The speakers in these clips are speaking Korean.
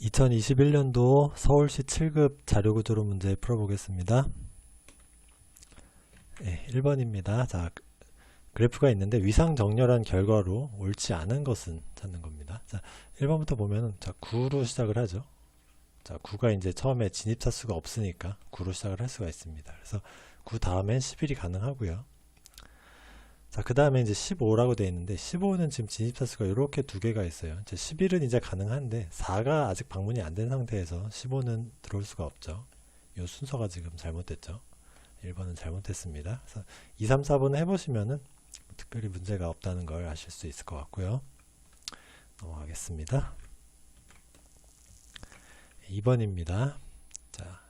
2021년도 서울시 7급 자료구조로 문제 풀어보겠습니다. 네, 1번입니다. 자, 그래프가 있는데 위상정렬한 결과로 옳지 않은 것은 찾는 겁니다. 자, 1번부터 보면은 자, 9로 시작을 하죠. 자, 9가 이제 처음에 진입차 수가 없으니까 9로 시작을 할 수가 있습니다. 그래서 9 다음엔 11이 가능하고요. 자, 그 다음에 이제 15라고 되어 있는데 15는 지금 진입차 수가 이렇게 두 개가 있어요. 이제 11은 이제 가능한데 4가 아직 방문이 안 된 상태에서 15는 들어올 수가 없죠. 이 순서가 지금 잘못됐죠. 1번은 잘못했습니다. 그래서 2, 3, 4번을 해보시면은 특별히 문제가 없다는 걸 아실 수 있을 것 같고요. 넘어가겠습니다. 2번입니다. 자,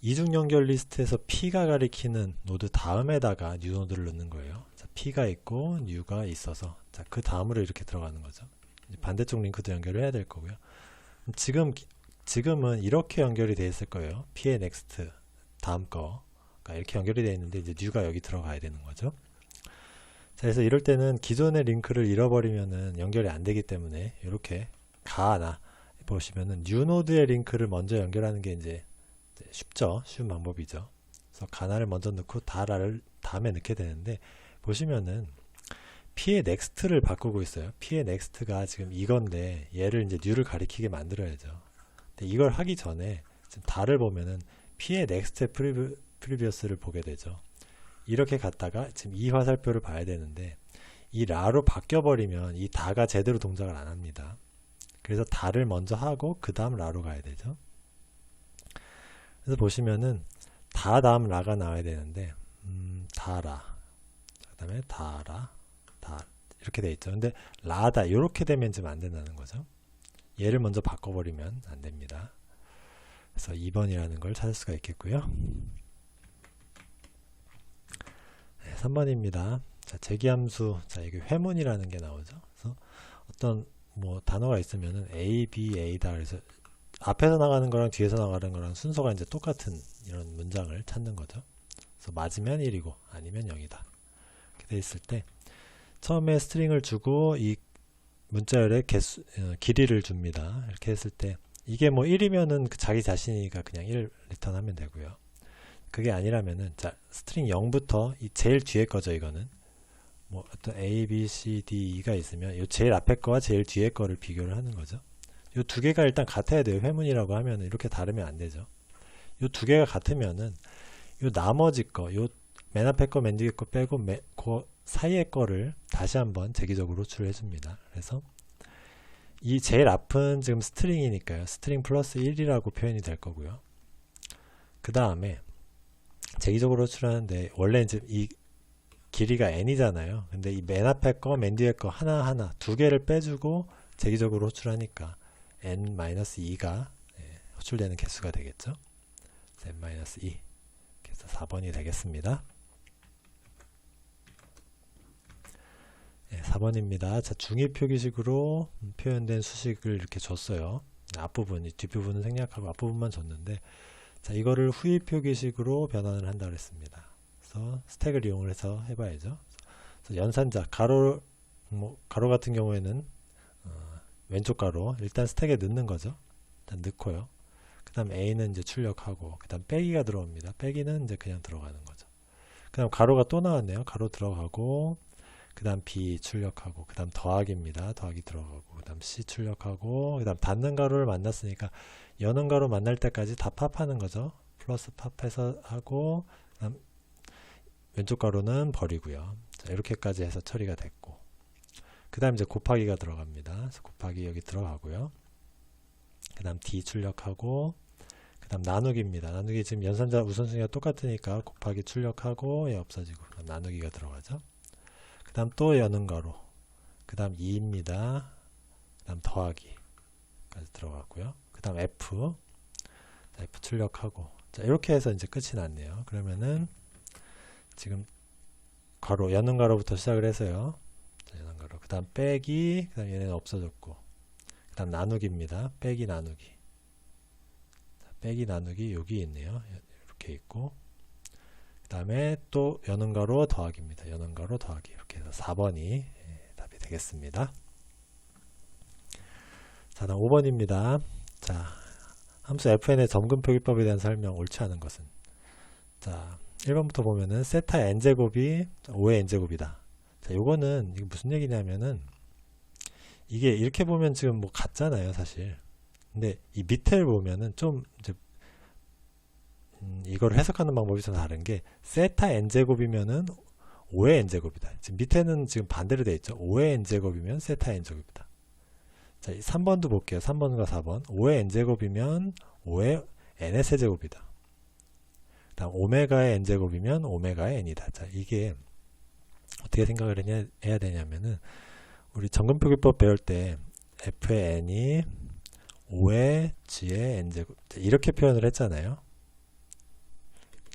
이중 연결 리스트에서 P가 가리키는 노드 다음에다가 뉴 노드를 넣는 거예요. 자, P가 있고 뉴가 있어서 자, 그 다음으로 이렇게 들어가는 거죠. 반대쪽 링크도 연결을 해야 될 거고요. 지금 지금은 이렇게 연결이 되어 있을 거예요. P의 next 다음 거 그러니까 이렇게 연결이 되어 있는데 이제 뉴가 여기 들어가야 되는 거죠. 자, 그래서 이럴 때는 기존의 링크를 잃어버리면은 연결이 안 되기 때문에 이렇게 가나 보시면은 뉴 노드의 링크를 먼저 연결하는 게 이제 쉽죠. 쉬운 방법이죠. 그래서 가나를 먼저 넣고 다라를 다음에 넣게 되는데 보시면은 P의 넥스트를 바꾸고 있어요. P의 넥스트가 지금 이건데 얘를 이제 뉴를 가리키게 만들어야죠. 근데 이걸 하기 전에 지금 다를 보면은 P의 넥스트의 프리뷰, 프리비어스를 보게 되죠. 이렇게 갔다가 지금 이 화살표를 봐야 되는데 이 라로 바뀌어 버리면 이 다가 제대로 동작을 안 합니다. 그래서 다를 먼저 하고 그 다음 라로 가야 되죠. 그래서 보시면은 다 다음 라가 나와야 되는데 음, 다라 그 다음에 다라 다 이렇게 돼 있죠. 근데 라다 이렇게 되면 지금 안 된다는 거죠. 얘를 먼저 바꿔버리면 안 됩니다. 그래서 2번이라는 걸 찾을 수가 있겠고요. 네, 3번입니다. 자, 제기함수. 자, 이게 회문이라는 게 나오죠. 그래서 어떤 뭐 단어가 있으면은 A, B, A다. 그래서 앞에서 나가는 거랑 뒤에서 나가는 거랑 순서가 이제 똑같은 이런 문장을 찾는 거죠. 그래서 맞으면 1이고 아니면 0이다. 이렇게 돼 있을 때 처음에 스트링을 주고 이 문자열의 개수, 어, 길이를 줍니다. 이렇게 했을 때 이게 뭐 1이면은 자기 자신이가 그냥 1 리턴하면 되고요. 그게 아니라면은 자 스트링 0부터 이 제일 뒤에 거죠 이거는 뭐 어떤 A, B, C, D, E가 있으면 이 제일 앞에 거와 제일 뒤에 거를 비교를 하는 거죠. 이 두 개가 일단 같아야 돼요. 회문이라고 하면 이렇게 다르면 안 되죠. 이 두 개가 같으면은 이 나머지 거, 요맨 앞에 거, 맨 뒤에 거 빼고 매, 그 사이에 거를 다시 한번 제기적으로 호출해 줍니다. 그래서 이 제일 앞은 지금 스트링이니까요. 스트링 플러스 1이라고 표현이 될 거고요. 그 다음에 제기적으로 호출하는데 원래 이제 이 길이가 n이잖아요. 근데 이 맨 앞에 거, 맨 뒤에 거 하나하나 두 개를 빼주고 제기적으로 호출하니까 n-2가 예, 호출되는 개수가 되겠죠. n-2 그래서 4번이 되겠습니다. 네, 4번입니다. 자, 중위 표기식으로 표현된 수식을 이렇게 줬어요. 앞부분, 이 뒷부분은 생략하고 앞부분만 줬는데, 자, 이거를 후위 표기식으로 변환을 한다 그랬습니다. 그래서 스택을 이용을 해서 해봐야죠. 그래서 연산자, 가로, 뭐, 가로 같은 경우에는, 어, 왼쪽 가로, 일단 스택에 넣는 거죠. 일단 넣고요. 그 다음 A는 이제 출력하고, 그 다음 빼기가 들어옵니다. 빼기는 이제 그냥 들어가는 거죠. 그 다음 가로가 또 나왔네요. 가로 들어가고, 그 다음 B 출력하고 그 다음 더하기입니다. 더하기 들어가고 그 다음 C 출력하고 그 다음 닫는 가로를 만났으니까 여는 가로 만날 때까지 다 팝하는 거죠. 플러스 팝해서 하고 왼쪽 가로는 버리고요. 자, 이렇게까지 해서 처리가 됐고 그 다음 이제 곱하기가 들어갑니다. 그래서 곱하기 여기 들어가고요. 그 다음 D 출력하고 그 다음 나누기입니다. 나누기 지금 연산자 우선순위가 똑같으니까 곱하기 출력하고 얘 없어지고 나누기가 들어가죠. 그 다음 또 여는 가로 그 다음 2입니다 그 다음 더하기까지 들어갔고요 그 다음 F 자, F 출력하고 자 이렇게 해서 이제 끝이 났네요 그러면은 지금 가로 여는 가로부터 시작을 해서요 그 다음 빼기 그 다음 얘는 없어졌고 그 다음 나누기입니다 빼기 나누기 자, 빼기 나누기 여기 있네요 이렇게 있고 그 다음에 또 여는 가로 더하기입니다. 여는 가로 더하기 이렇게 해서 4번이 답이 되겠습니다. 자, 다음 5번입니다. 자, 함수 fn의 점근 표 기법에 대한 설명 옳지 않은 것은 자, 1번부터 보면은 세타 n제곱이 5의 n제곱이다. 자, 요거는 무슨 얘기냐면은 이게 이렇게 보면 지금 뭐 같잖아요, 사실. 근데 이 밑에를 보면은 좀 이제 음, 이걸 해석하는 방법이 좀 다른 게 세타 n제곱이면은 5의 n제곱이다. 지금 밑에는 지금 반대로 돼 있죠. 5의 n제곱이면 세타 n제곱이다. 자, 이 3번도 볼게요. 3번과 4번. 5의 n제곱이면 5의 n의 세제곱이다. 다음 오메가의 n제곱이면 오메가의 n이다. 자, 이게 어떻게 생각을 해야, 해야 되냐면은 우리 정근표기법 배울 때 f의 n이 5의 g의 n제곱 자, 이렇게 표현을 했잖아요.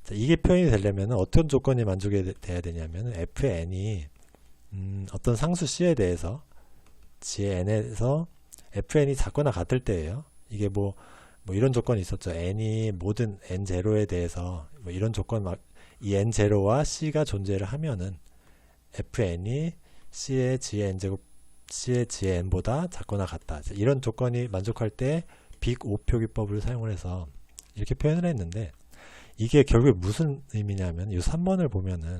자, 이게 표현이 되려면 어떤 조건이 만족이 돼- 돼야 되냐면 f의 n이 음, 어떤 상수 c에 대해서 g의 n에서 fn이 작거나 같을 때예요. 이게 뭐, 뭐 이런 조건이 있었죠. n이 모든 n0에 대해서 뭐 이런 조건 막 이 n0와 c가 존재를 하면은 fn이 c의 g의 n제곱 c의 g의 n보다 작거나 같다. 자, 이런 조건이 만족할 때 빅 오표 기법을 사용을 해서 이렇게 표현을 했는데 이게 결국에 무슨 의미냐면 이 3번을 보면은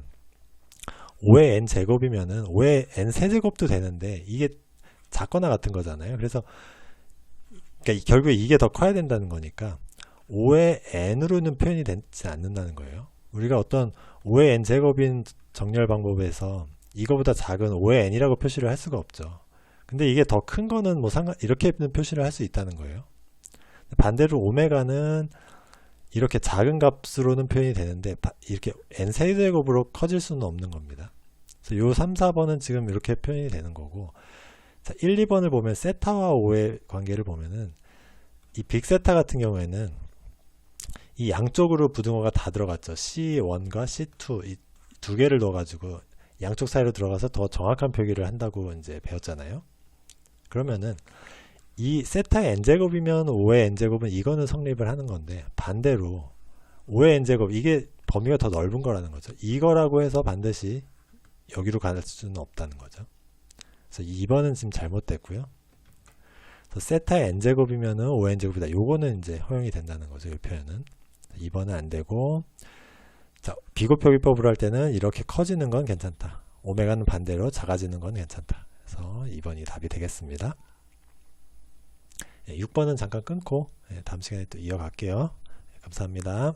5의 n 제곱이면은 5의 n 세제곱도 되는데 이게 작거나 같은 거잖아요. 그래서 그러니까 이- 결국에 이게 더 커야 된다는 거니까 5의 n으로는 표현이 되지 않는다는 거예요. 우리가 어떤 5의 n 제곱인 정렬 방법에서 이거보다 작은 5의 n이라고 표시를 할 수가 없죠. 근데 이게 더 큰 거는 뭐 상관 이렇게는 표시를 할 수 있다는 거예요. 반대로 오메가는 이렇게 작은 값으로는 표현이 되는데 바- 이렇게 n 세제곱으로 커질 수는 없는 겁니다. 그래서 요 3, 4번은 지금 이렇게 표현이 되는 거고 자, 1, 2번을 보면 세타와 5의 관계를 보면은 이 빅세타 같은 경우에는 이 양쪽으로 부등호가 다 들어갔죠. C1과 C2 이 두 개를 넣어가지고 양쪽 사이로 들어가서 더 정확한 표기를 한다고 이제 배웠잖아요. 그러면은 이 세타의 n제곱이면 5의 n제곱은 이거는 성립을 하는 건데 반대로 5의 n제곱 이게 범위가 더 넓은 거라는 거죠. 이거라고 해서 반드시 여기로 갈 수는 없다는 거죠. 그래서 2번은 지금 잘못됐고요. 그래서 세타의 n제곱이면은 5의 n제곱이다. 요거는 이제 허용이 된다는 거죠. 이 표현은. 2번은 안 되고 자, 비곱표기법으로 할 때는 이렇게 커지는 건 괜찮다. 오메가는 반대로 작아지는 건 괜찮다. 그래서 2번이 답이 되겠습니다. 6번은 잠깐 끊고 예, 다음 시간에 또 이어갈게요. 예, 감사합니다.